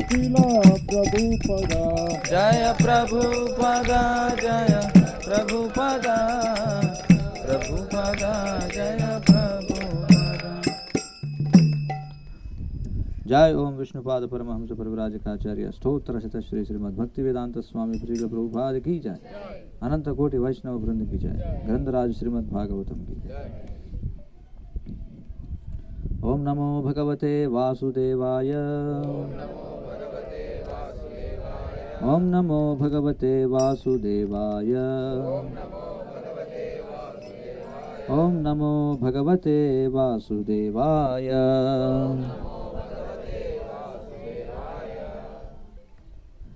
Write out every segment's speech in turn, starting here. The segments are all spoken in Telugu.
अखिला प्रभु पदा, जय प्रभु पदा जय प्रभु पदा प्रभु पदा। जय जय ओम विष्णुपाद परमहंस परवराजकाचार्य स्तोत्र शत श्री श्रीमद्भक्ति वेदांत स्वामी श्री प्रभुपाद की जय। अनंत कोटि वैष्णव वृंद की जय। ग्रंथराज श्रीमद् भागवतम की जय। ओम नमो भगवते वासुदेवाय। ओम नमो ओम नमो भगवते वासुदेवाय। ओम नमो भगवते वासुदेवाय।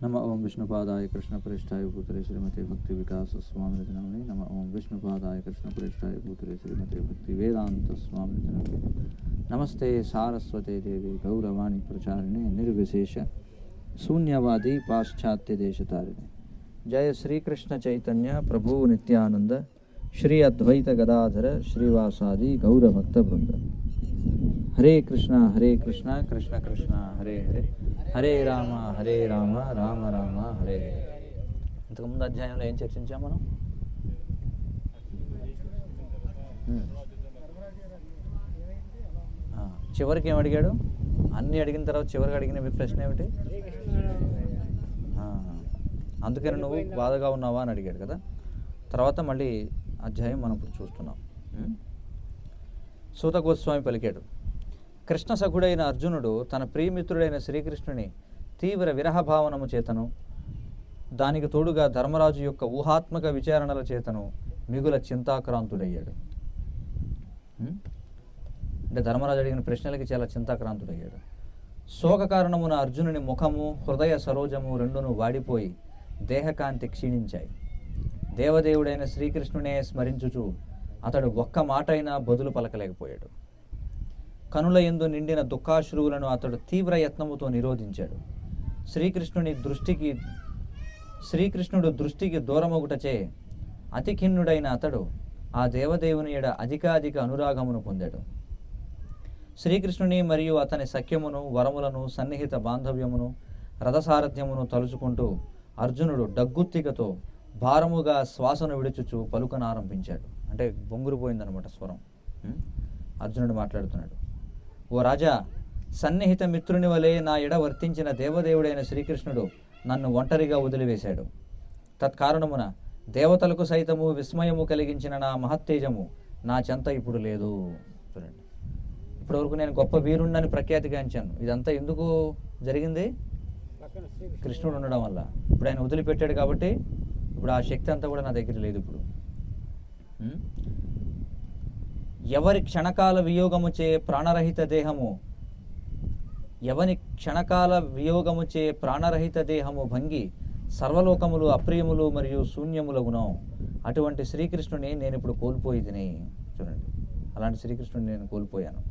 नम ओम विष्णुपादाय कृष्णप्रेष्ठाय भूतले श्रीमते भक्ति विकास स्वामी नम ओम विष्णुपादाय कृष्णप्रेष्ठाय भूतले श्रीमते भक्ति वेदांत स्वामी नमस्ते सारस्वते देवी गौरवाणी प्रचारिणे निर्विशेष। శూన్యవాది పాశ్చాత్య దేశ దేశతారిణి జయ శ్రీకృష్ణ చైతన్య ప్రభు నిత్యానంద శ్రీ అద్వైత గదాధర శ్రీవాసాది గౌరభక్త బృంద. హరే కృష్ణ హరే కృష్ణ కృష్ణ కృష్ణ హరే హరే. హరే రామ హరే రామ రామ రామ హరే హరే. ఇంతకుముందు అధ్యాయంలో ఏం చర్చించాం మనం? చివరికి ఏమడిగాడు అన్నీ అడిగిన తర్వాత చివరికి అడిగిన ప్రశ్న ఏమిటి? అందుకని నువ్వు బాధగా ఉన్నావా అని అడిగాడు కదా. తర్వాత మళ్ళీ అధ్యాయం మనం ఇప్పుడు చూస్తున్నాం. సూత గోస్వామి పలికాడు కృష్ణ సఖుడైన అర్జునుడు తన ప్రియమిత్రుడైన శ్రీకృష్ణుని తీవ్ర విరహభావనము చేతను దానికి తోడుగా ధర్మరాజు యొక్క ఊహాత్మక విచారణల చేతను మిగుల చింతాక్రాంతుడయ్యాడు. అంటే ధర్మరాజు అడిగిన ప్రశ్నలకి చాలా చింతాక్రాంతుడయ్యాడు. శోక కారణమున అర్జునుని ముఖము హృదయ సరోజము రెండును వాడిపోయి దేహకాంతి క్షీణించాయి. దేవదేవుడైన శ్రీకృష్ణునే స్మరించుచు అతడు ఒక్క మాటైనా బదులు పలకలేకపోయాడు. కనుల ఎందు నిండిన దుఃఖాశ్రువులను అతడు తీవ్ర యత్నముతో నిరోధించాడు. శ్రీకృష్ణుని దృష్టికి శ్రీకృష్ణుడు దృష్టికి దూరమొగుటచే అతిఖిన్నుడైన అతడు ఆ దేవదేవుని ఎడ అధికాధిక అనురాగమును పొందాడు. శ్రీకృష్ణుని మరియు అతని సఖ్యమును వరములను సన్నిహిత బాంధవ్యమును రథసారథ్యమును తలుచుకుంటూ అర్జునుడు డగ్గుత్తికతో భారముగా శ్వాసను విడుచుచు పలుకనారంభించాడు అంటే బొంగురుపోయిందనమాట స్వరం. అర్జునుడు మాట్లాడుతున్నాడు. ఓ రాజా సన్నిహిత మిత్రుని వలె నా ఎడ వర్తించిన దేవదేవుడైన శ్రీకృష్ణుడు నన్ను ఒంటరిగా వదిలివేశాడు. తత్కారణమున దేవతలకు సైతము విస్మయము కలిగించిన నా మహత్తేజము నా చెంత ఇప్పుడు లేదు. చూడండి. ఇప్పటివరకు నేను గొప్ప వీరుణ్ణని ప్రఖ్యాతిగాంచాను. ఇదంతా ఎందుకు జరిగింది? కృష్ణుడు ఉండడం వల్ల. ఇప్పుడు ఆయన వదిలిపెట్టాడు కాబట్టి ఇప్పుడు ఆ శక్తి అంతా కూడా నా దగ్గర లేదు ఇప్పుడు. ఎవరి క్షణకాల వియోగము చే ప్రాణరహిత దేహము? ఎవని క్షణకాల వియోగముచే ప్రాణరహిత దేహము భంగి సర్వలోకములు అప్రియములు మరియు శూన్యములగును అటువంటి శ్రీకృష్ణుని నేను ఇప్పుడు కోల్పోయిదిని. చూడండి. అలాంటి శ్రీకృష్ణుని నేను కోల్పోయాను.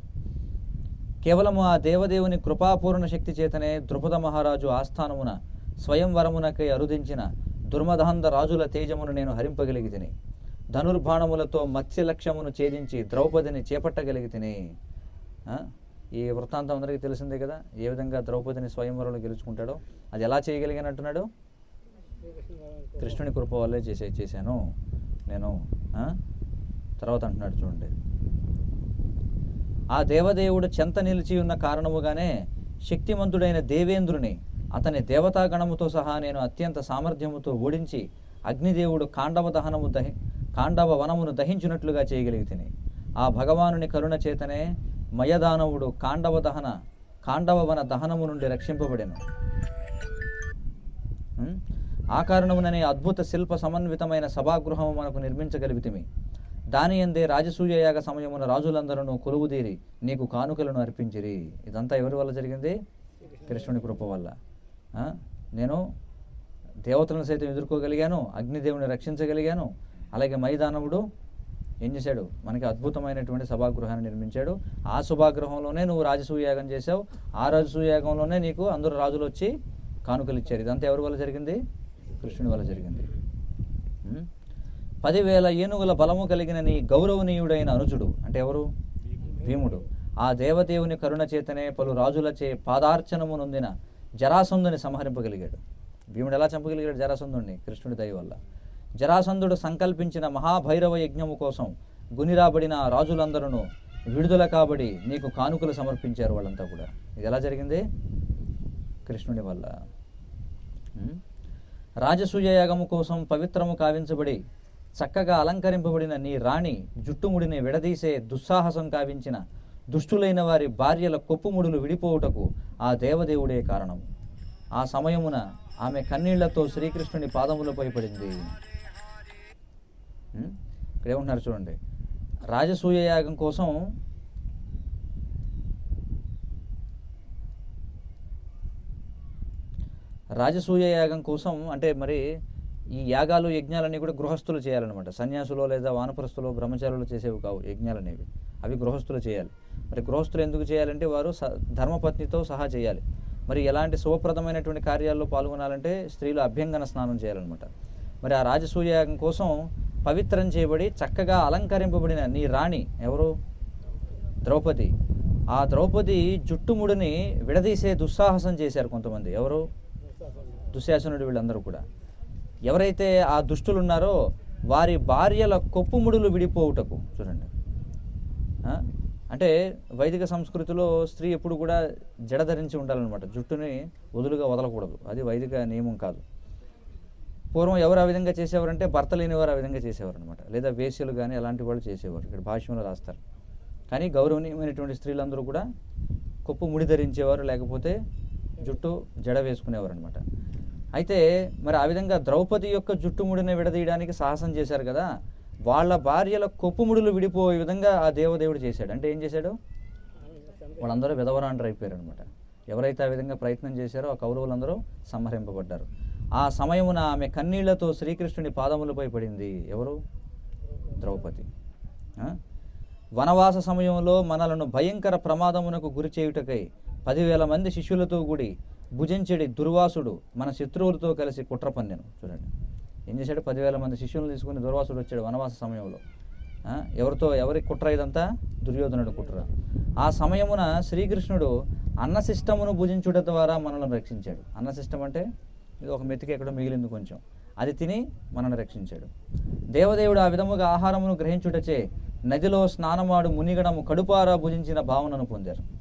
కేవలము ఆ దేవదేవుని కృపాపూర్ణ శక్తి చేతనే ద్రుపద మహారాజు ఆస్థానమున స్వయంవరమునకై అరుదించిన దుర్మదాంధ రాజుల తేజమును నేను హరింపగలిగితిని. ధనుర్బాణములతో మత్స్య లక్ష్యమును ఛేదించి ద్రౌపదిని చేపట్టగలిగితిని. ఈ వృత్తాంతం అందరికీ తెలిసిందే కదా? ఏ విధంగా ద్రౌపదిని స్వయంవరంలో గెలుచుకుంటాడో? అది ఎలా చేయగలిగానంటున్నాడు? కృష్ణుని కృప వల్లే చేసే చేశాను నేను. తర్వాత అంటున్నాడు చూడండి. ఆ దేవదేవుడు చెంత నిలిచి ఉన్న కారణముగానే శక్తిమంతుడైన దేవేంద్రుని అతని దేవతాగణముతో సహా నేను అత్యంత సామర్థ్యముతో ఓడించి అగ్నిదేవుడు కాండవ దహనము దహి కాండవ వనమును దహించినట్లుగా చేయగలిగితిని. ఆ భగవానుని కరుణ చేతనే మయదానవుడు కాండవ దహన కాండవ వన దహనము నుండి రక్షింపబడెను. ఆ కారణముననే అద్భుత శిల్ప సమన్వితమైన సభాగృహము మనకు నిర్మించగలిగితిమి. దాని ఎందే రాజసూయయాగ సమయమున రాజులందరూ కొలువుదీరి నీకు కానుకలను అర్పించిరి. ఇదంతా ఎవరి వల్ల జరిగింది? కృష్ణుని కృప వల్ల. నేను దేవతలను సైతం ఎదుర్కోగలిగాను అగ్నిదేవుని రక్షించగలిగాను. అలాగే మైదానవుడు ఏం చేశాడు? మనకి అద్భుతమైనటువంటి సభాగృహాన్ని నిర్మించాడు. ఆ సభాగృహంలోనే నువ్వు రాజసూయాగం చేసావు ఆ రాజసూయాగంలోనే నీకు అందరూ రాజులు వచ్చి కానుకలు ఇచ్చారు ఇదంతా ఎవరి వల్ల జరిగింది? కృష్ణుని వల్ల జరిగింది. పదివేల ఏనుగుల బలము కలిగిన నీ గౌరవనీయుడైన అనుజుడు. అంటే ఎవరు? భీముడు. ఆ దేవదేవుని కరుణ చేతనే పలు రాజులచే పాదార్చనము నొందిన జరాసంధుని సంహరింపగలిగాడు. భీముడు ఎలా చంపగలిగాడు జరాసంధుడిని కృష్ణుడి దయ వల్ల. జరాసంధుడు సంకల్పించిన మహాభైరవ యజ్ఞము కోసం గునిరాబడిన రాజులందరూ విడుదల కాబడి నీకు కానుకలు సమర్పించారు వాళ్ళంతా కూడా. ఇది ఎలా జరిగింది? కృష్ణుడి వల్ల? రాజసూయ యాగము కోసం పవిత్రము కావించబడి చక్కగా అలంకరింపబడిన నీ రాణి జుట్టుముడిని విడదీసే దుస్సాహసం కావించిన దుష్టులైన వారి భార్యల కొప్పుముడులు విడిపోవుటకు ఆ దేవదేవుడే కారణం. ఆ సమయమున ఆమె కన్నీళ్ళతో శ్రీకృష్ణుని పాదములపై పడింది. ఇక్కడేమంటున్నారు చూడండి. రాజసూయ యాగం కోసం రాజసూయ యాగం కోసం అంటే మరి ఈ యాగాలు యజ్ఞాలన్నీ కూడా గృహస్థులు చేయాలన్నమాట. సన్యాసులో లేదా వానప్రస్థులు బ్రహ్మచారులు చేసేవి కావు యజ్ఞాలు అనేవి. అవి గృహస్థులు చేయాలి. మరి గృహస్థులు ఎందుకు చేయాలంటే వారు స ధర్మపత్నితో సహా చేయాలి. మరి ఎలాంటి శుభప్రదమైనటువంటి కార్యాల్లో పాల్గొనాలంటే స్త్రీలు అభ్యంగన స్నానం చేయాలన్నమాట. మరి ఆ రాజసూయాగం కోసం పవిత్రం చేయబడి చక్కగా అలంకరింపబడిన నీ రాణి ఎవరు? ద్రౌపది. ఆ ద్రౌపది జుట్టుముడిని విడదీసే దుస్సాహసం చేశారు కొంతమంది. ఎవరు? దుశ్శాసనుడు వీళ్ళందరూ కూడా. ఎవరైతే ఆ దుష్టులు ఉన్నారో వారి భార్యల కొప్పుముడులు విడిపోవుటకు. చూడండి. అంటే వైదిక సంస్కృతిలో స్త్రీ ఎప్పుడు కూడా జడ ధరించి ఉండాలన్నమాట. జుట్టుని వదులుగా వదలకూడదు. అది వైదిక నియమం కాదు. పూర్వం ఎవరు ఆ విధంగా చేసేవారంటే భర్త లేని వారు ఆ విధంగా చేసేవారు అనమాట లేదా వేశ్యలు కానీ అలాంటి వాళ్ళు చేసేవారు. ఇక్కడ భాష్యంలో రాస్తారు. కానీ గౌరవనీయమైనటువంటి స్త్రీలందరూ కూడా కొప్పు ముడి ధరించేవారు లేకపోతే జుట్టు జడ వేసుకునేవారు అనమాట అయితే మరి ఆ విధంగా ద్రౌపది యొక్క జుట్టు ముడిని విడదీయడానికి సాహసం చేశారు కదా వాళ్ళ భార్యల కొప్పుముడులు విడిపోయే విధంగా ఆ దేవదేవుడు చేశాడు. అంటే ఏం చేశాడు? వాళ్ళందరూ విధవరాండ్రు అయిపోయారు అనమాట ఎవరైతే ఆ విధంగా ప్రయత్నం చేశారో ఆ కౌరవులందరూ సంహరింపబడ్డారు. ఆ సమయమున ఆమె కన్నీళ్ళతో శ్రీకృష్ణుని పాదములపై పడింది ఎవరు? ద్రౌపది. వనవాస సమయంలో మనలను భయంకర ప్రమాదమునకు గురి చేయుటకై పదివేల మంది శిష్యులతో కూడి భుజించడి దుర్వాసుడు మన శత్రువులతో కలిసి కుట్ర పన్నెను చూడండి. ఏం చేశాడు? పదివేల మంది శిష్యులను తీసుకుని దుర్వాసుడు వచ్చాడు వనవాస సమయంలో. ఎవరితో? ఎవరి కుట్ర ఇదంతా? దుర్యోధనుడు కుట్ర. ఆ సమయమున శ్రీకృష్ణుడు అన్నశిష్టమును భుజించుట ద్వారా మనల్ని రక్షించాడు. అన్నశిష్టం అంటే ఇది ఒక మెతికి ఎక్కడో మిగిలింది కొంచెం. అది తిని మనల్ని రక్షించాడు. దేవదేవుడు ఆ విధముగా ఆహారమును గ్రహించుటచే నదిలో స్నానమాడు మునిగడము కడుపారా భుజించిన భావనను పొందారు.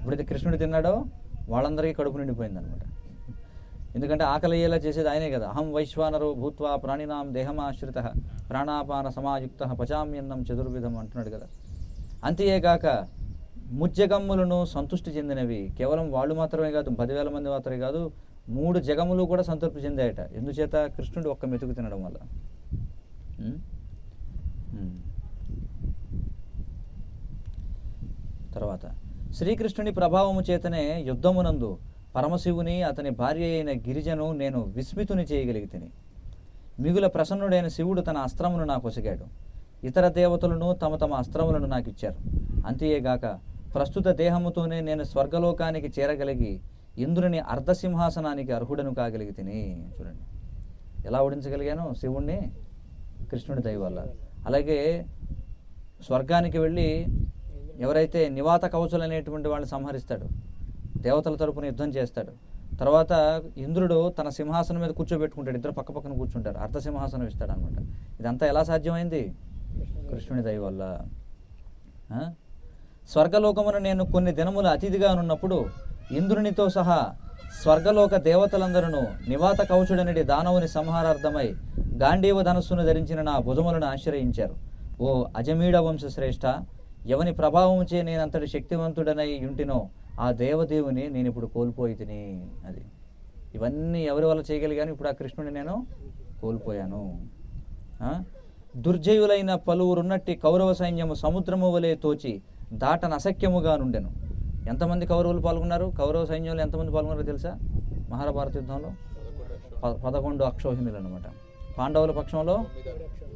ఎప్పుడైతే కృష్ణుడు తిన్నాడో వాళ్ళందరికీ కడుపు నిండిపోయిందనమాట. ఎందుకంటే ఆకలి అయ్యేలా చేసేది ఆయనే కదా. అహం వైశ్వానరు భూత్వా ప్రాణినాం దేహమాశ్రిత ప్రాణాపాన సమాయుక్త పచామ్యన్నం చతుర్విధం అంటున్నాడు కదా. అంతేగాక ముజ్జగమ్ములను సంతృష్టి చెందినవి కేవలం వాళ్ళు మాత్రమే కాదు పదివేల మంది మాత్రమే కాదు మూడు జగములు కూడా సంతృప్తి చెందాయట. ఎందుచేత కృష్ణుడు ఒక్క మెతుకు తినడం వల్ల. తర్వాత శ్రీకృష్ణుని ప్రభావము చేతనే యుద్ధమునందు పరమశివుని అతని భార్య అయిన గిరిజను నేను విస్మితుని చేయగలిగితిని. మిగుల ప్రసన్నుడైన శివుడు తన అస్త్రమును నాకు ఒసిగాడు. ఇతర దేవతలను తమ తమ అస్త్రములను నాకు ఇచ్చారు. అంతేగాక ప్రస్తుత దేహముతోనే నేను స్వర్గలోకానికి చేరగలిగి ఇంద్రుని అర్ధసింహాసనానికి అర్హుడను కాగలిగి తిని చూడండి. ఎలా ఓడించగలిగాను శివుణ్ణి కృష్ణుడి దయ వల్ల. అలాగే స్వర్గానికి వెళ్ళి ఎవరైతే నివాత కవచులు అనేటువంటి వాళ్ళని సంహరిస్తాడు దేవతల తరపున యుద్ధం చేస్తాడు తర్వాత ఇంద్రుడు తన సింహాసనం మీద కూర్చోబెట్టుకుంటాడు ఇద్దరు పక్క పక్కన కూర్చుంటారు అర్ధ సింహాసనం ఇస్తాడు అనమాట ఇదంతా ఎలా సాధ్యమైంది? కృష్ణుని దయ వల్ల. స్వర్గలోకమును స్వర్గలోకమున నేను కొన్ని దినములు అతిథిగా ఉన్నప్పుడు ఇంద్రునితో సహా స్వర్గలోక దేవతలందరూ నివాత కవచుడనడి దానవుని సంహారార్థమై గాంధీవ ధనస్సును ధరించిన నా భుజములను ఆశ్రయించారు. ఓ అజమీడ ఎవని ప్రభావం చే నేను అంతటి శక్తివంతుడనై ఉంటినో ఆ దేవదేవుని నేను ఇప్పుడు కోల్పోయి తిని అది. ఇవన్నీ ఎవరి వల్ల చేయగలిగాను? ఇప్పుడు ఆ కృష్ణుడిని నేను కోల్పోయాను. దుర్జయులైన పలువురున్నట్టి కౌరవ సైన్యము సముద్రము వలె తోచి దాటన అసఖ్యముగా నుండెను. ఎంతమంది కౌరవులు పాల్గొన్నారు? కౌరవ సైన్యంలో ఎంతమంది పాల్గొన్నారో తెలుసా? మహాభారత యుద్ధంలో పదకొండు అక్షోహిణులు అనమాట పాండవుల పక్షంలో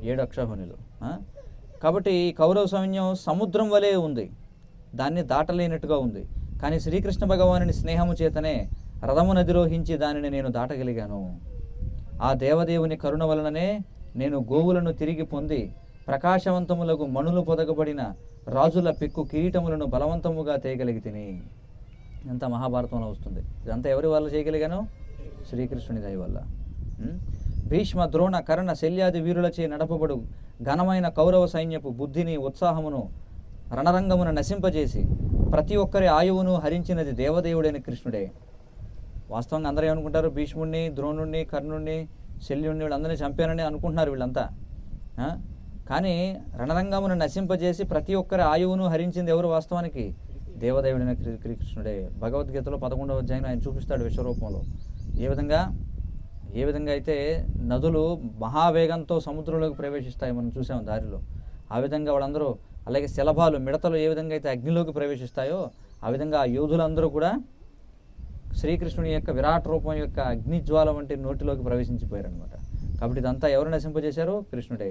ఏడు అక్షోహిణులు. కాబట్టి కౌరవ సైన్యం సముద్రం వలె ఉంది. దాన్ని దాటలేనట్టుగా ఉంది. కానీ శ్రీకృష్ణ భగవానుని స్నేహము చేతనే రథమును అధిరోహించి దానిని నేను దాటగలిగాను. ఆ దేవదేవుని కరుణ వలననే నేను గోవులను తిరిగి పొంది ప్రకాశవంతములకు మణులు పొదగబడిన రాజుల పెక్కు కిరీటములను బలవంతముగా తేయగలిగి తిని ఇదంతా మహాభారతంలో వస్తుంది. ఇదంతా ఎవరి వల్ల చేయగలిగాను? శ్రీకృష్ణుని దయ వల్ల. భీష్మ ద్రోణ కర్ణ శల్యాది వీరులచే నడపబడు ఘనమైన కౌరవ సైన్యపు బుద్ధిని ఉత్సాహమును రణరంగమును నశింపజేసి ప్రతి ఒక్కరి ఆయువును హరించినది దేవదేవుడైన కృష్ణుడే. వాస్తవంగా అందరూ ఏమనుకుంటారు? భీష్ముడిని ద్రోణుణ్ణి కర్ణుణ్ణి శల్యుణ్ణి వీళ్ళందరినీ చంపానని అనుకుంటున్నారు వీళ్ళంతా. కానీ రణరంగమును నశింపజేసి ప్రతి ఒక్కరి ఆయువును హరించింది ఎవరు వాస్తవానికి? దేవదేవుడైన శ్రీకృష్ణుడే కృష్ణుడే. భగవద్గీతలో పదకొండవ అధ్యాయం ఆయన చూపిస్తాడు విశ్వరూపంలో. ఏ విధంగా? ఏ విధంగా అయితే నదులు మహావేగంతో సముద్రంలోకి ప్రవేశిస్తాయి మనం చూసాం దారిలో. ఆ విధంగా వాళ్ళందరూ అలాగే శలభాలు మిడతలు ఏ విధంగా అయితే అగ్నిలోకి ప్రవేశిస్తాయో ఆ విధంగా యోధులందరూ కూడా శ్రీకృష్ణుని యొక్క విరాట్ రూపం యొక్క అగ్నిజ్వాల వంటి నోటిలోకి ప్రవేశించిపోయారనమాట కాబట్టి ఇదంతా ఎవరు నశింపజేశారు? కృష్ణుడే.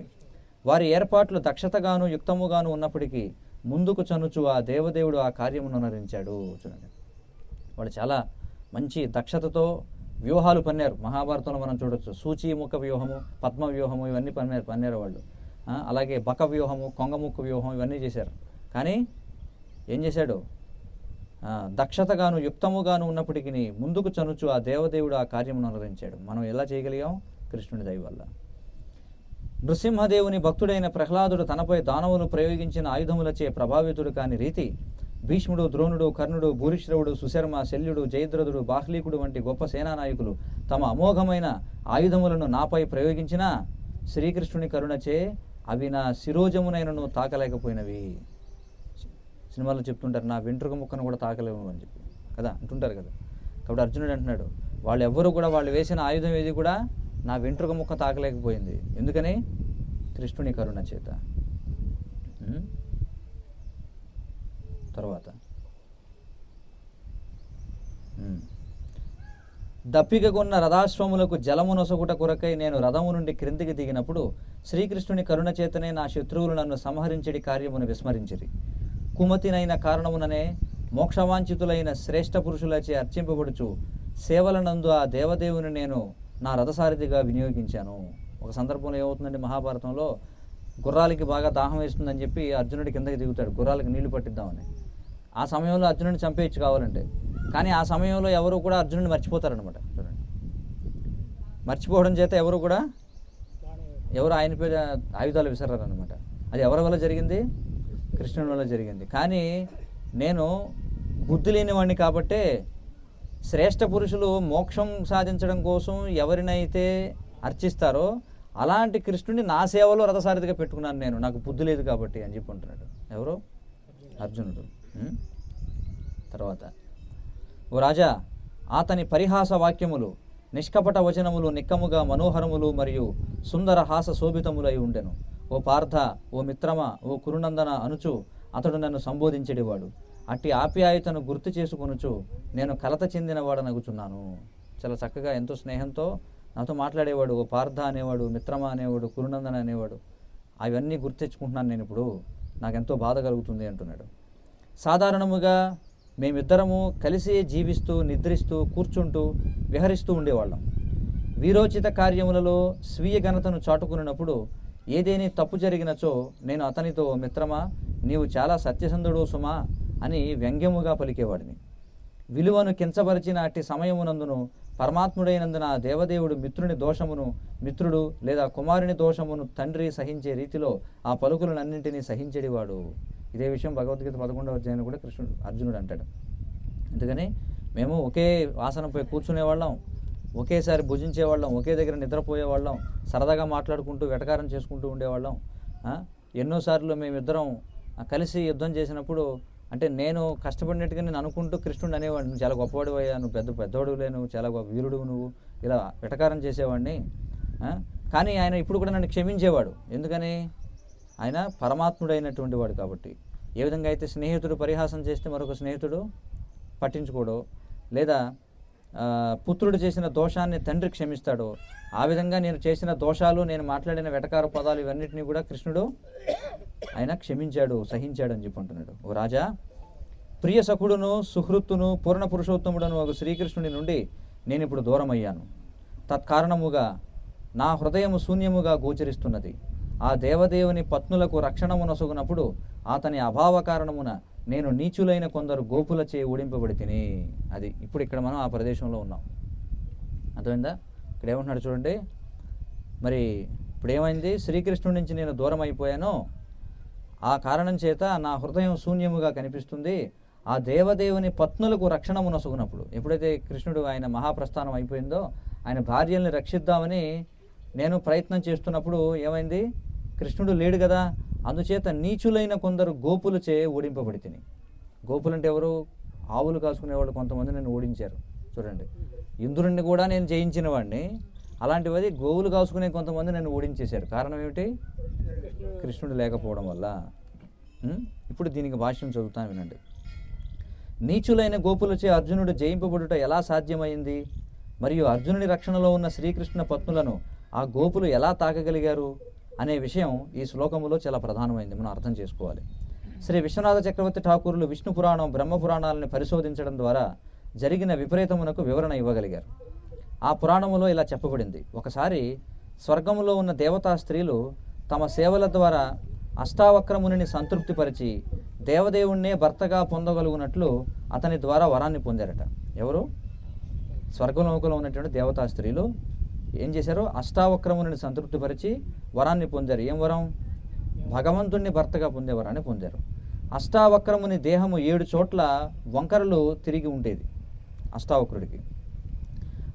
వారి ఏర్పాట్లు దక్షతగాను యుక్తముగాను ఉన్నప్పటికీ ముందుకు చనుచు ఆ దేవదేవుడు ఆ కార్యమును అనరించాడు చూడండి. వాళ్ళు చాలా మంచి దక్షతతో వ్యూహాలు పన్నారు. మహాభారతంలో మనం చూడొచ్చు. సూచి ముఖ వ్యూహము పద్మ వ్యూహము ఇవన్నీ పన్నారు పన్నారు వాళ్ళు. అలాగే బక వ్యూహము కొంగముక్కు వ్యూహం ఇవన్నీ చేశారు. కానీ ఏం చేశాడు? దక్షతగాను యుక్తముగాను ఉన్నప్పటికీ ముందుకు చనుచు ఆ దేవదేవుడు ఆ కార్యమును అనుగ్రహించాడు. మనం ఎలా చేయగలిగాం? కృష్ణుడి దయ వల్ల. నృసింహదేవుని భక్తుడైన ప్రహ్లాదుడు తనపై దానవులు ప్రయోగించిన ఆయుధములచే ప్రభావితుడు కాని రీతి భీష్ముడు ద్రోణుడు కర్ణుడు భూరిశ్రవుడు సుశర్మ శల్యుడు జయద్రథుడు బాహ్లీకుడు వంటి గొప్ప సేనానాయకులు తమ అమోఘమైన ఆయుధములను నాపై ప్రయోగించినా శ్రీకృష్ణుని కరుణచే అవి నా శిరోజమునైనను తాకలేకపోయినవి. సినిమాలో చెప్తుంటారు నా వెంట్రుక ముక్కను కూడా తాకలేము అని చెప్పి. కదా? అంటుంటారు కదా? కాబట్టి అర్జునుడు అంటున్నాడు వాళ్ళు ఎవ్వరు కూడా వాళ్ళు వేసిన ఆయుధం ఏది కూడా నా వెంట్రుక ముక్క తాకలేకపోయింది. ఎందుకని? కృష్ణుని కరుణ చేత. తర్వాత. ఉం. దప్పికగొన్న రథాశ్వములకు జలము నొసగుట కొరకై నేను రథము నుండి క్రిందికి దిగినప్పుడు శ్రీకృష్ణుని కరుణ చేతనే నా శత్రువులు నన్ను సంహరించడి కార్యమును విస్మరించిరి. కుమతినైన కారణముననే మోక్షవాంఛితులైన శ్రేష్ఠ పురుషులచే అర్చింపబడుచు సేవలనందు ఆ దేవదేవుని నేను నా రథసారథిగా వినియోగించాను. ఒక సందర్భంలో ఏమవుతుందంటే మహాభారతంలో గుర్రాలకి బాగా దాహం వేస్తుందని చెప్పి అర్జునుడి కిందకి దిగుతాడు. గుర్రాలకి నీళ్ళు పట్టిద్దామని. ఆ సమయంలో అర్జునుడిని చంపేయచ్చు కావాలంటే. కానీ ఆ సమయంలో ఎవరు కూడా అర్జునుడిని మర్చిపోతారనమాట చూడండి. మర్చిపోవడం చేత ఎవరు కూడా ఎవరు ఆయన పేరు ఆయుధాలు విసరారనమాట అది ఎవరి వల్ల జరిగింది? కృష్ణుని వల్ల జరిగింది. కానీ నేను బుద్ధి లేనివాడిని కాబట్టే శ్రేష్ఠ పురుషులు మోక్షం సాధించడం కోసం ఎవరినైతే అర్చిస్తారో అలాంటి కృష్ణుడిని నా సేవలో రథసారథిగా పెట్టుకున్నాను నేను. నాకు బుద్ధి లేదు కాబట్టి అని చెప్పి అంటున్నాడు. ఎవరు? అర్జునుడు. తర్వాత ఓ రాజా అతని పరిహాస వాక్యములు నిష్కపట వచనములు నిక్కముగా మనోహరములు మరియు సుందర హాస శోభితములై ఉండెను. ఓ పార్థ ఓ మిత్రమ ఓ కురునందన అనుచు అతడు నన్ను సంబోధించేవాడు అట్టి ఆప్యాయతను గుర్తు చేసుకొనుచు నేను కలత చెందినవాడనగుచున్నాను. చాలా చక్కగా ఎంతో స్నేహంతో నాతో మాట్లాడేవాడు. ఓ పార్థ అనేవాడు మిత్రమా అనేవాడు కురునందన అనేవాడు. అవన్నీ గుర్తెచ్చుకుంటున్నాను నేను ఇప్పుడు. నాకెంతో బాధ కలుగుతుంది అంటున్నాడు. సాధారణముగా మేమిద్దరము కలిసి జీవిస్తూ నిద్రిస్తూ కూర్చుంటూ విహరిస్తూ ఉండేవాళ్ళం. వీరోచిత కార్యములలో స్వీయ ఘనతను చాటుకున్నప్పుడు ఏదేని తప్పు జరిగినచో నేను అతనితో మిత్రమా నీవు చాలా సత్యసంధుడు సుమా అని వ్యంగ్యముగా పలికేవాడిని. విలువను కించపరిచిన అట్టి సమయమునందును పరమాత్ముడైనందున ఆ దేవదేవుడు మిత్రుని దోషమును మిత్రుడు లేదా కుమారుని దోషమును తండ్రి సహించే రీతిలో ఆ పలుకులనన్నింటినీ సహించేవాడు ఇదే విషయం భగవద్గీత పదకొండవ అధ్యాయంలో కూడా కృష్ణుడు అర్జునుడు అంటాడు. అందుకని మేము ఒకే ఆసనంపై కూర్చునేవాళ్ళం ఒకేసారి భుజించేవాళ్ళం ఒకే దగ్గర నిద్రపోయేవాళ్ళం సరదాగా మాట్లాడుకుంటూ వెటకారం చేసుకుంటూ ఉండేవాళ్ళం. ఎన్నోసార్లు మేమిద్దరం కలిసి యుద్ధం చేసినప్పుడు అంటే నేను కష్టపడినట్టుగా నేను అనుకుంటూ కృష్ణుడు అనేవాడిని. నువ్వు చాలా గొప్పవాడు అయ్యా నువ్వు పెద్ద పెద్దవాడు నువ్వు చాలా గొప్ప వీరుడు నువ్వు. ఇలా వెటకారం చేసేవాడిని. కానీ ఆయన ఇప్పుడు కూడా నన్ను క్షమించేవాడు. ఎందుకని? ఆయన పరమాత్ముడైనటువంటి వాడు కాబట్టి. ఏ విధంగా అయితే స్నేహితుడు పరిహాసం చేస్తే మరొక స్నేహితుడు పట్టించుకోడు. లేదా పుత్రుడు చేసిన దోషాన్ని తండ్రి క్షమిస్తాడో. ఆ విధంగా నేను చేసిన దోషాలు నేను మాట్లాడిన వెటకార పదాలు ఇవన్నిటిని కూడా కృష్ణుడు ఆయన క్షమించాడు సహించాడు అని చెప్పి అంటున్నాడు ఓ రాజా ప్రియ సఖుడును సుహృత్తును పూర్ణ పురుషోత్తముడను ఒక శ్రీకృష్ణుడి నుండి నేను ఇప్పుడు దూరం అయ్యాను తత్కారణముగా నా హృదయము శూన్యముగా గోచరిస్తున్నది. ఆ దేవదేవుని పత్నులకు రక్షణమునసగునప్పుడు అతని అభావ కారణమున నేను నీచులైన కొందరు గోపులచే ఓడింపబడి తిని అది ఇప్పుడు ఇక్కడ మనం ఆ ప్రదేశంలో ఉన్నాం. అర్థమైందా? ఇక్కడ ఏమంటున్నాడు చూడండి. మరి ఇప్పుడు ఏమైంది శ్రీకృష్ణుడి నుంచి నేను దూరం అయిపోయాను ఆ కారణం చేత నా హృదయం శూన్యముగా కనిపిస్తుంది. ఆ దేవదేవుని పత్నులకు రక్షణమున నొసగునప్పుడు ఎప్పుడైతే కృష్ణుడు ఆయన మహాప్రస్థానం అయిపోయిందో ఆయన భార్యల్ని రక్షిద్దామని నేను ప్రయత్నం చేస్తున్నప్పుడు ఏమైంది? కృష్ణుడు లేడు కదా అందుచేత నీచులైన కొందరు గోపులచే ఓడింపబడి తిని గోపులంటే ఎవరు? ఆవులు కాసుకునేవాళ్ళు కొంతమంది నేను ఓడించారు. చూడండి. ఇంద్రుడిని కూడా నేను జయించిన వాడిని అలాంటివది గోవులు కాసుకునే కొంతమంది నన్ను ఓడించేశారు. కారణం ఏమిటి? కృష్ణుడు లేకపోవడం వల్ల. ఇప్పుడు దీనికి భాష్యం చదువుతాను వినండి. నీచులైన గోపులచే అర్జునుడు జయింపబడుట ఎలా సాధ్యమైంది? మరియు అర్జునుని రక్షణలో ఉన్న శ్రీకృష్ణ పత్నులను ఆ గోపులు ఎలా తాకగలిగారు? అనే విషయం ఈ శ్లోకములో చాలా ప్రధానమైంది. మనం అర్థం చేసుకోవాలి. శ్రీ విశ్వనాథ చక్రవర్తి ఠాకూరులు విష్ణు పురాణం బ్రహ్మ పురాణాలను పరిశోధించడం ద్వారా జరిగిన విపరీతమునకు వివరణ ఇవ్వగలిగారు. ఆ పురాణములో ఇలా చెప్పబడింది. ఒకసారి స్వర్గములో ఉన్న దేవతా స్త్రీలు తమ సేవల ద్వారా అష్టావక్రమునిని సంతృప్తిపరిచి దేవదేవుణ్ణే భర్తగా పొందగలుగునట్లు అతని ద్వారా వరాన్ని పొందారట. ఎవరు? స్వర్గలోకంలో ఉన్నటువంటి దేవతా స్త్రీలు ఏం చేశారు? అష్టావక్రముని సంతృప్తిపరిచి వరాన్ని పొందారు. ఏం వరం? భగవంతుణ్ణి భర్తగా పొందే వరాన్ని పొందారు. అష్టావక్రముని దేహము ఏడు చోట్ల వంకరలు తిరిగి ఉండేది అష్టావక్రుడికి.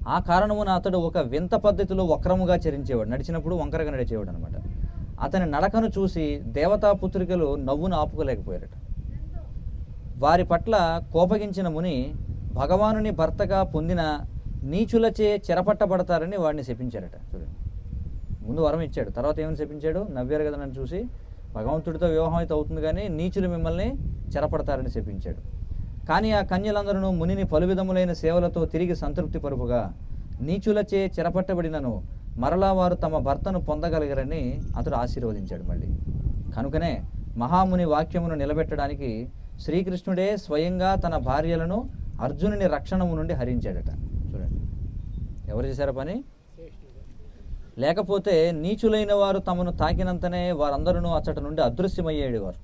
ఆ కారణమున అతడు ఒక వింత పద్ధతిలో వక్రముగా చరించేవాడు నడిచినప్పుడు వంకరగా నడిచేవాడు అనమాట అతని నడకను చూసి దేవతా పుత్రికలు నవ్వును ఆపుకోలేకపోయారట. వారి పట్ల కోపగించిన ముని భగవానుని భర్తగా పొందిన నీచులచే చెరపట్టబడతారని వాడిని శపించారట. చూడండి. ముందు వరం ఇచ్చాడు తర్వాత ఏమని శపించాడు? నవ్వారు కదా నన్ను చూసి భగవంతుడితో వివాహం అయితే అవుతుంది కానీ నీచులు మిమ్మల్ని చెరపడతారని శపించాడు. కానీ ఆ కన్యలందరూ మునిని పలు విధములైన సేవలతో తిరిగి సంతృప్తి పరుపుగా నీచులచే చెరపట్టబడినను మరలా వారు తమ భర్తను పొందగలిగరని అతడు ఆశీర్వదించాడు మళ్ళీ. కనుకనే మహాముని వాక్యమును నిలబెట్టడానికి శ్రీకృష్ణుడే స్వయంగా తన భార్యలను అర్జునుని రక్షణము నుండి హరించాడట. చూడండి. ఎవరు చేశారు పని? లేకపోతే నీచులైన వారు తమను తాకినంతనే వారందరూ అచ్చట నుండి అదృశ్యమయ్యేడు వారు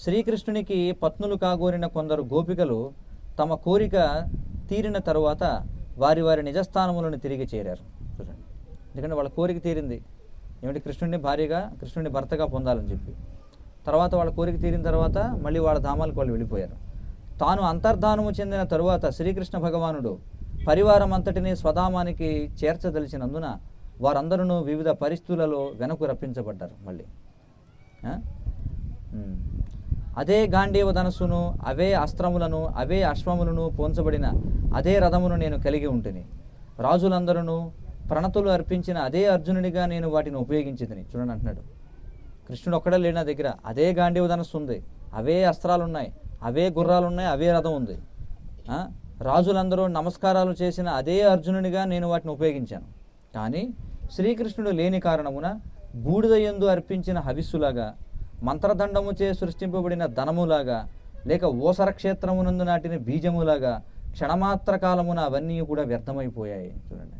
శ్రీకృష్ణునికి పత్నులు కాగోరిన కొందరు గోపికలు తమ కోరిక తీరిన తరువాత వారి వారి నిజస్థానములను తిరిగి చేరారు. చూడండి. ఎందుకంటే వాళ్ళ కోరిక తీరింది. ఏమిటి? కృష్ణుడిని భార్యగా కృష్ణుడిని భర్తగా పొందాలని చెప్పి. తర్వాత వాళ్ళ కోరిక తీరిన తర్వాత మళ్ళీ వాళ్ళ ధామాలకు వాళ్ళు వెళ్ళిపోయారు. తాను అంతర్ధానము చెందిన తరువాత శ్రీకృష్ణ భగవానుడు పరివారం అంతటిని స్వధామానికి చేర్చదలిచినందున వారందరూ వివిధ పరిస్థితులలో వెనక్కు రప్పించబడ్డారు మళ్ళీ. అదే గాంధీవ ధనస్సును అవే అస్త్రములను అవే అశ్వములను పోంచబడిన అదే రథమును నేను కలిగి ఉంటిని. రాజులందరూ ప్రణతులు అర్పించిన అదే అర్జునునిగా నేను వాటిని ఉపయోగించింది చూడండి అంటున్నాడు. కృష్ణుడు ఒక్కడే లేడు నా దగ్గర. అదే గాంధీవ ధనస్సు ఉంది. అవే అస్త్రాలు ఉన్నాయి అవే గుర్రాలు ఉన్నాయి అవే రథం ఉంది. రాజులందరూ నమస్కారాలు చేసిన అదే అర్జునునిగా నేను వాటిని ఉపయోగించాను. కానీ శ్రీకృష్ణుడు లేని కారణమున బూడిద యందు అర్పించిన హవిస్సులాగా మంత్రదండముచే సృష్టింపబడిన ధనములాగా లేక ఓసర క్షేత్రమునందు నాటిన బీజములాగా క్షణమాత్ర కాలమున అవన్నీ కూడా వ్యర్థమైపోయాయి. చూడండి.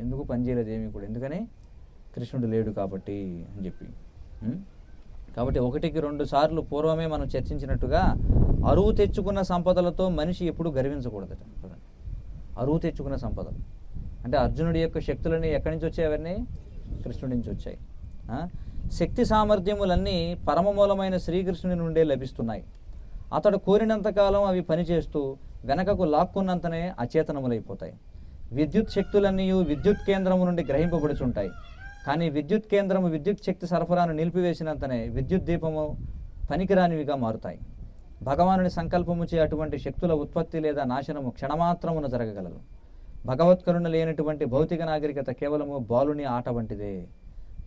ఎందుకు పనిచేయలేదు ఏమీ కూడా? ఎందుకని? కృష్ణుడు లేడు కాబట్టి అని చెప్పి. కాబట్టి ఒకటికి రెండు సార్లు పూర్వమే మనం చర్చించినట్టుగా అరువు తెచ్చుకున్న సంపదలతో మనిషి ఎప్పుడు గర్వించకూడదట. చూడండి. అరువు తెచ్చుకున్న సంపదలు. అంటే అర్జునుడి యొక్క శక్తులని ఎక్కడి నుంచి వచ్చాయి అవన్నీ? కృష్ణుడి నుంచి వచ్చాయి. శక్తి సామర్థ్యములన్నీ పరమమూలమైన శ్రీకృష్ణుని నుండే లభిస్తున్నాయి. అతడు కోరినంతకాలం అవి పనిచేస్తూ వెనకకు లాక్కున్నంతనే అచేతనములైపోతాయి. విద్యుత్ శక్తులన్నీ విద్యుత్ కేంద్రము నుండి గ్రహింపబడుచుంటాయి. కానీ విద్యుత్ కేంద్రము విద్యుత్ శక్తి సరఫరాను నిలిపివేసినంతనే విద్యుత్ దీపము పనికిరానివిగా మారుతాయి. భగవానుని సంకల్పముచే అటువంటి శక్తుల ఉత్పత్తి లేదా నాశనము క్షణమాత్రమున జరగగలదు. భగవత్కరుణ లేనటువంటి భౌతిక నాగరికత కేవలము బాలుని ఆట వంటిదే.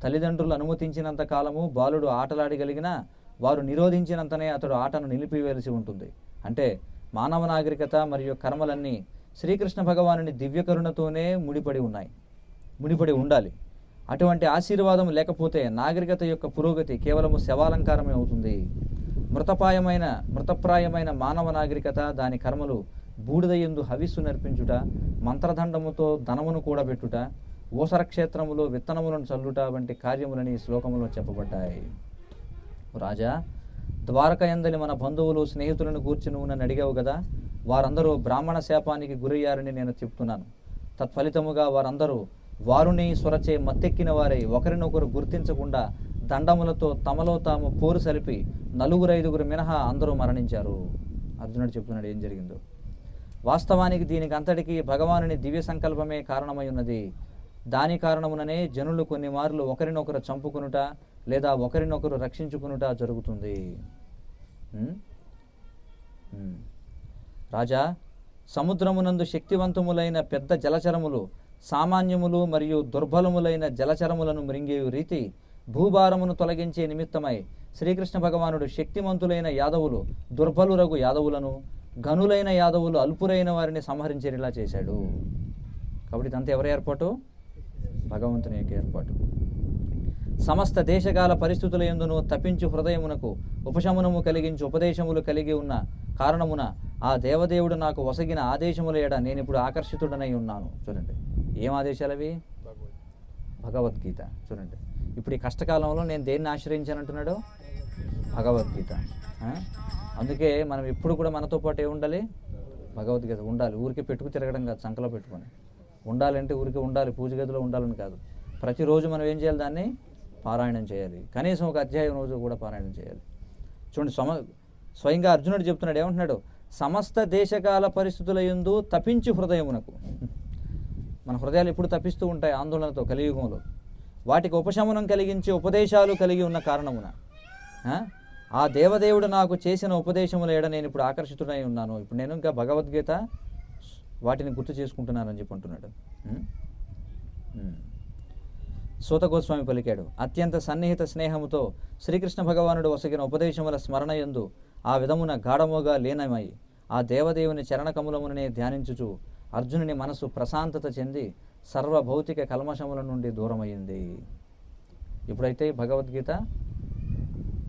తల్లిదండ్రులు అనుమతించినంత కాలము బాలుడు ఆటలాడగలిగినా వారు నిరోధించినంతనే అతడు ఆటను నిలిపివేయాల్సి ఉంటుంది. అంటే మానవ నాగరికత మరియు కర్మలన్నీ శ్రీకృష్ణ భగవానుని దివ్యకరుణతోనే ముడిపడి ఉన్నాయి. ముడిపడి ఉండాలి. అటువంటి ఆశీర్వాదం లేకపోతే నాగరికత యొక్క పురోగతి కేవలము శవాలంకారమే అవుతుంది. మృతపాయమైన మృతప్రాయమైన మానవ నాగరికత దాని కర్మలు బూడిదయందు హవిస్సు నర్పించుట మంత్రదండముతో ధనమును కూడబెట్టుట ఊసర క్షేత్రములో విత్తనములను చల్లుట వంటి కార్యములని ఈ శ్లోకములో చెప్పబడ్డాయి. రాజా ద్వారక ఎందలి మన బంధువులు స్నేహితులను కూర్చి నువ్వు నన్ను అడిగావు కదా వారందరూ బ్రాహ్మణ శాపానికి గురయ్యారని నేను చెప్తున్నాను. తత్ఫలితముగా వారందరూ వారుని స్వరచే మత్తెక్కిన వారై ఒకరినొకరు గుర్తించకుండా దండములతో తమలో తాము పోరు సలిపి నలుగురు ఐదుగురు మినహా అందరూ మరణించారు. అర్జునుడు చెప్తున్నాడు ఏం జరిగిందో. వాస్తవానికి దీనికి అంతటికీ భగవానుని దివ్య సంకల్పమే కారణమై ఉన్నది. దాని కారణముననే జనులు కొన్ని మార్లు ఒకరినొకరు చంపుకునుట లేదా ఒకరినొకరు రక్షించుకునుట జరుగుతుంది. రాజా సముద్రమునందు శక్తివంతములైన పెద్ద జలచరములు సామాన్యములు మరియు దుర్బలములైన జలచరములను మృంగే రీతి భూభారమును తొలగించే నిమిత్తమై శ్రీకృష్ణ భగవానుడు శక్తిమంతులైన యాదవులు దుర్బలురగు యాదవులను గనులైన యాదవులు అల్పురైన వారిని సంహరించేలా చేశాడు. కాబట్టి ఇదంతా ఎవరి ఏర్పాటు? భగవంతుని యొక్క ఏర్పాటు. సమస్త దేశకాల పరిస్థితుల ఎందును తప్పించు హృదయమునకు ఉపశమనము కలిగించు ఉపదేశములు కలిగి ఉన్న కారణమున ఆ దేవదేవుడు నాకు వసగిన ఆదేశముల ఎడ నేను ఇప్పుడు ఆకర్షితుడనై ఉన్నాను. చూడండి. ఏం ఆదేశాలు అవి భగవద్గీత. చూడండి. ఇప్పుడు ఈ కష్టకాలంలో నేను దేన్ని ఆశ్రయించానంటున్నాడు? భగవద్గీత. అందుకే మనం ఎప్పుడు కూడా మనతో పాటు ఏ ఉండాలి? భగవద్గీత ఉండాలి. ఊరికే పెట్టుకు తిరగడం కాదు సంకలో పెట్టుకొని. ఉండాలంటే ఊరికే ఉండాలి పూజ గదిలో ఉండాలని కాదు. ప్రతిరోజు మనం ఏం చేయాలి దాన్ని? పారాయణం చేయాలి. కనీసం ఒక అధ్యాయం రోజు కూడా పారాయణం చేయాలి. చూడండి సమ స్వయంగా అర్జునుడు చెప్తున్నాడు ఏమంటున్నాడు? సమస్త దేశకాల పరిస్థితుల యందు తపించి హృదయమునకు. మన హృదయాలు ఎప్పుడు తప్పిస్తూ ఉంటాయి ఆందోళనతో కలియుగంలో. వాటికి ఉపశమనం కలిగించే ఉపదేశాలు కలిగి ఉన్న కారణమున. ఆ? ఆ దేవదేవుడు నాకు చేసిన ఉపదేశముల ఏడ నేను ఇప్పుడు ఆకర్షితుడై ఉన్నాను. ఇప్పుడు నేను ఇంకా భగవద్గీత వాటిని గుర్తు చేసుకుంటున్నానని చెప్పి అంటున్నాడు. సూత గోస్వామి పలికాడు అత్యంత సన్నిహిత స్నేహముతో శ్రీకృష్ణ భగవానుడు వసగిన ఉపదేశముల స్మరణ యందు ఆ విధమున గాఢముగా లీనమై ఆ దేవదేవుని చరణకములముననే ధ్యానించుచు అర్జునుని మనసు ప్రశాంతత చెంది సర్వభౌతిక కల్మషముల నుండి దూరమైంది ఇప్పుడైతే భగవద్గీత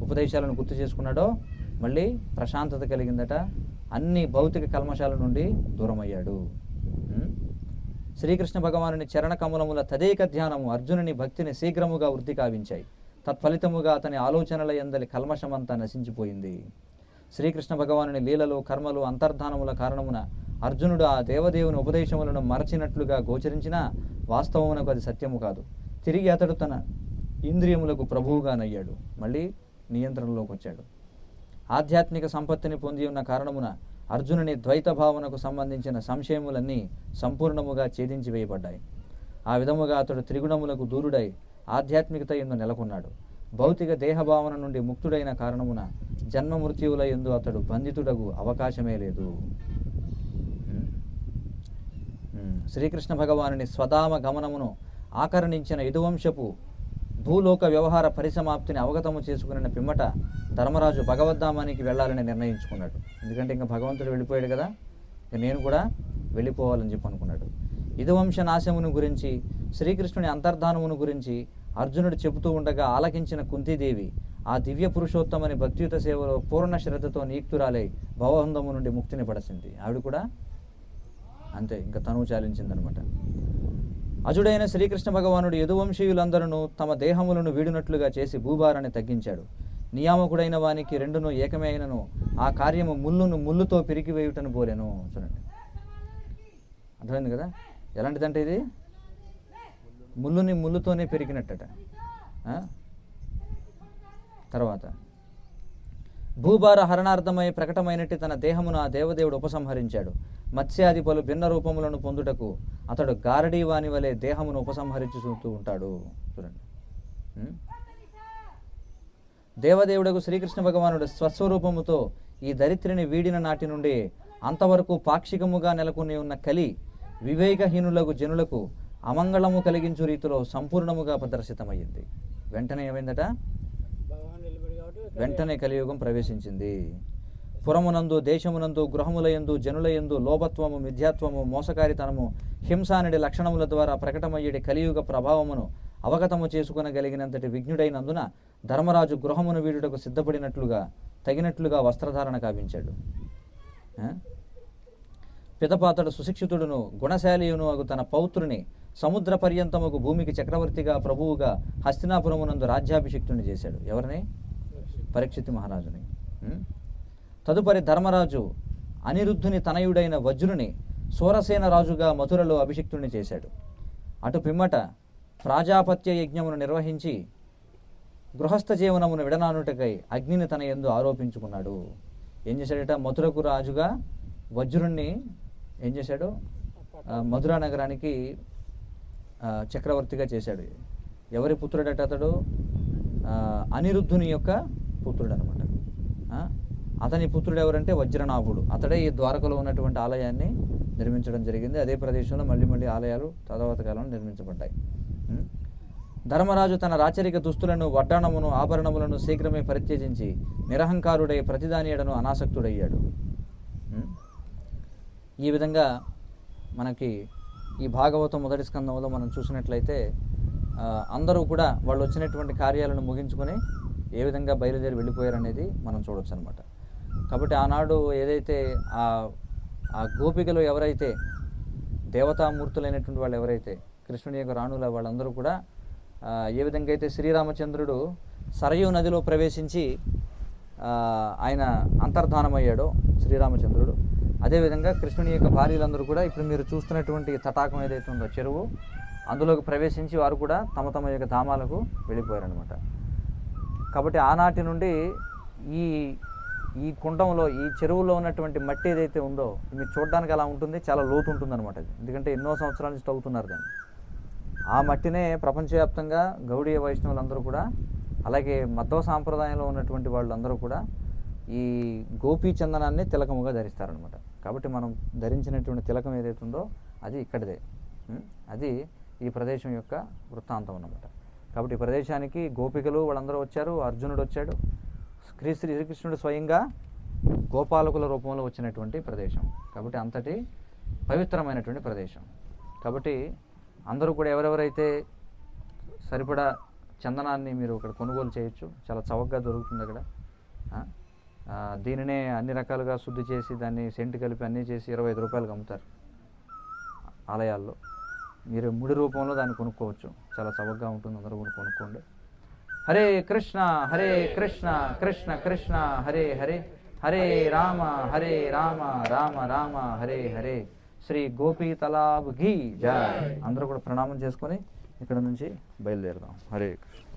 ఉపదేశాలను గుర్తు చేసుకున్నాడో మళ్ళీ ప్రశాంతత కలిగిందట అన్ని భౌతిక కల్మశాల నుండి దూరమయ్యాడు. శ్రీకృష్ణ భగవానుని చరణ కమలముల తదేక ధ్యానము అర్జునుని భక్తిని శీఘ్రముగా వృద్ధి కావించాయి. తత్ఫలితముగా అతని ఆలోచనల ఎందలి కల్మషమంతా నశించిపోయింది. శ్రీకృష్ణ భగవానుని లీలలు కర్మలు అంతర్ధానముల కారణమున అర్జునుడు ఆ దేవదేవుని ఉపదేశములను మరచినట్లుగా గోచరించినా వాస్తవమునకు అది సత్యము కాదు. తిరిగి అతడు తన ఇంద్రియములకు ప్రభువుగానయ్యాడు. మళ్ళీ నియంత్రణలోకి వచ్చాడు ఆధ్యాత్మిక సంపత్తిని పొంది ఉన్న కారణమున అర్జునుని ద్వైత భావనకు సంబంధించిన సంశయములన్నీ సంపూర్ణముగా ఛేదించి వేయబడ్డాయి. ఆ విధముగా అతడు త్రిగుణములకు దూరుడై ఆధ్యాత్మికత ఎందు నెలకొన్నాడు. భౌతిక దేహభావన నుండి ముక్తుడైన కారణమున జన్మ మృత్యువుల ఎందు అతడు బంధితుడగు అవకాశమే లేదు. శ్రీకృష్ణ భగవానుని స్వధామ గమనమును ఆకర్ణించిన యదువంశపు భూలోక వ్యవహార పరిసమాప్తిని అవగతము చేసుకున్న పిమ్మట ధర్మరాజు భగవద్ధామానికి వెళ్ళాలని నిర్ణయించుకున్నాడు. ఎందుకంటే ఇంకా భగవంతుడు వెళ్ళిపోయాడు కదా ఇక నేను కూడా వెళ్ళిపోవాలని చెప్పి అనుకున్నాడు. ఇదువంశ నాశమును గురించి శ్రీకృష్ణుని అంతర్ధానమును గురించి అర్జునుడు చెబుతూ ఉండగా ఆలకించిన కుంతీదేవి ఆ దివ్య పురుషోత్తమని భక్తియుత సేవలో పూర్ణ శ్రద్ధతో నియుక్తురాలై భవబంధము నుండి ముక్తిని పడసింది. ఆవిడ కూడా అంతే ఇంకా తనువు చాలించిందనమాట. అజుడైన శ్రీకృష్ణ భగవానుడు యదువంశీయులందరూ తమ దేహములను వీడినట్లుగా చేసి భూభారాన్ని తగ్గించాడు. నియామకుడైన వానికి రెండును ఏకమైనను ఆ కార్యము ముళ్ళును ముళ్ళుతో పిరికివేయుటను పోలేను చూడండి. అర్థమైంది కదా? ఎలాంటిదంటే ఇది? ముళ్ళుని ముళ్ళుతోనే పెరిగినట్టట. తర్వాత. భూభార హరణార్థమై ప్రకటమైనట్టి తన దేహమును ఆ దేవదేవుడు ఉపసంహరించాడు. మత్స్యాది పలు భిన్న రూపములను పొందుటకు అతడు గారడీ వాని వలె దేహమును ఉపసంహరించుతూ ఉంటాడు. చూడండి. దేవదేవుడకు శ్రీకృష్ణ భగవానుడు స్వస్వరూపముతో ఈ దరిత్రిని వీడిన నాటి నుండి అంతవరకు పాక్షికముగా నెలకొని ఉన్న కలి వివేకహీనులకు జనులకు అమంగళము కలిగించు రీతిలో సంపూర్ణముగా ప్రదర్శితమయ్యింది. వెంటనే ఏమైందట? వెంటనే కలియుగం ప్రవేశించింది. పురమునందు దేశమునందు గృహములయందు జనులయందు లోభత్వము మిథ్యాత్వము మోసకారితనము హింసానుడి లక్షణముల ద్వారా ప్రకటమయ్యేటి కలియుగ ప్రభావమును అవగతము చేసుకునగలిగినంతటి విఘ్నుడైనందున ధర్మరాజు గృహమును వీడుటకు సిద్ధపడినట్లుగా తగినట్లుగా వస్త్రధారణ కావించాడు. పితపాతడు సుశిక్షితుడును గుణశాలియును అగు తన పౌత్రుని సముద్ర పర్యంతముకు భూమికి చక్రవర్తిగా ప్రభువుగా హస్తినాపురమునందు రాజ్యాభిషిక్తుని చేశాడు. ఎవరిని? పరీక్షితి మహారాజుని. తదుపరి ధర్మరాజు అనిరుద్ధుని తనయుడైన వజ్రుని సూరసేన రాజుగా మధురలో అభిషిక్తుని చేశాడు. అటు పిమ్మట ప్రాజాపత్య యజ్ఞమును నిర్వహించి గృహస్థ జీవనమును విడనానుటకై అగ్నిని తన ఎందు ఆరోపించుకున్నాడు. ఏం చేశాడట? మధురకు రాజుగా వజ్రుణ్ణి ఏం చేశాడు? మధురా నగరానికి చక్రవర్తిగా చేశాడు. ఎవరి పుత్రుడట అతడు? అనిరుద్ధుని యొక్క పుత్రుడు అనమాట అతని పుత్రుడు ఎవరంటే వజ్రనాభుడు. అతడే ఈ ద్వారకలో ఉన్నటువంటి ఆలయాన్ని నిర్మించడం జరిగింది. అదే ప్రదేశంలో మళ్ళీ మళ్ళీ ఆలయాలు తర్వాత కాలంలో నిర్మించబడ్డాయి. ధర్మరాజు తన రాచరిక దుస్తులను వడ్డాణమును ఆభరణములను శీఘ్రమే పరిత్యజించి నిరహంకారుడై ప్రతిదాని ఎడను అనాసక్తుడయ్యాడు ఈ విధంగా మనకి ఈ భాగవతం మొదటి స్కందంలో మనం చూసినట్లయితే అందరూ కూడా వాళ్ళు వచ్చినటువంటి కార్యాలను ముగించుకొని ఏ విధంగా బయలుదేరి వెళ్ళిపోయారనేది మనం చూడొచ్చు అనమాట కాబట్టి ఆనాడు ఏదైతే ఆ ఆ గోపికలు ఎవరైతే దేవతామూర్తులైనటువంటి వాళ్ళు ఎవరైతే కృష్ణుని యొక్క రాణుల వాళ్ళందరూ కూడా ఏ విధంగా అయితే శ్రీరామచంద్రుడు సరయూ నదిలో ప్రవేశించి ఆయన అంతర్ధానమయ్యాడో శ్రీరామచంద్రుడు అదేవిధంగా కృష్ణుని యొక్క భార్యలందరూ కూడా ఇప్పుడు మీరు చూస్తున్నటువంటి తటాకం ఏదైతే ఉందో చెరువు అందులోకి ప్రవేశించి వారు కూడా తమ తమ యొక్క ధామాలకు వెళ్ళిపోయారనమాట కాబట్టి ఆనాటి నుండి ఈ ఈ కుండంలో ఈ చెరువులో ఉన్నటువంటి మట్టి ఏదైతే ఉందో మీరు చూడడానికి అలా ఉంటుంది చాలా లోతు ఉంటుంది అనమాట ఎందుకంటే ఎన్నో సంవత్సరాల నుంచి తవ్వుతున్నారు దాన్ని. ఆ మట్టినే ప్రపంచవ్యాప్తంగా గౌడీయ వైష్ణవులందరూ కూడా అలాగే మధ్వ సాంప్రదాయంలో ఉన్నటువంటి వాళ్ళందరూ కూడా ఈ గోపీ చందనాన్ని తిలకముగా ధరిస్తారనమాట కాబట్టి మనం ధరించినటువంటి తిలకం ఏదైతే ఉందో అది ఇక్కడిదే. అది ఈ ప్రదేశం యొక్క వృత్తాంతం అన్నమాట. కాబట్టి ఈ ప్రదేశానికి గోపికలు వాళ్ళందరూ వచ్చారు అర్జునుడు వచ్చాడు శ్రీ శ్రీకృష్ణుడు స్వయంగా గోపాలకుల రూపంలో వచ్చినటువంటి ప్రదేశం. కాబట్టి అంతటి పవిత్రమైనటువంటి ప్రదేశం. కాబట్టి అందరూ కూడా ఎవరెవరైతే సరిపడా చందనాన్ని మీరు ఇక్కడ కొనుగోలు చేయొచ్చు చాలా చవకగా దొరుకుతుంది అక్కడ. దీనినే అన్ని రకాలుగా శుద్ధి చేసి దాన్ని సెంటు కలిపి అన్నీ చేసి ఇరవై ఐదు రూపాయలకు అమ్ముతారు ఆలయాల్లో. మీరు ముడి రూపంలో దాన్ని కొనుక్కోవచ్చు. చాలా చవకగా ఉంటుంది అందరూ కూడా కొనుక్కోండి. హరే కృష్ణ హరే కృష్ణ కృష్ణ కృష్ణ హరే హరే హరే రామ హరే రామ రామ రామ హరే హరే. శ్రీ గోపీ తలాబ్ ఘీ. జయ అందరూ కూడా ప్రణామం చేసుకొని ఇక్కడ నుంచి బయలుదేరుదాం. హరే కృష్ణ.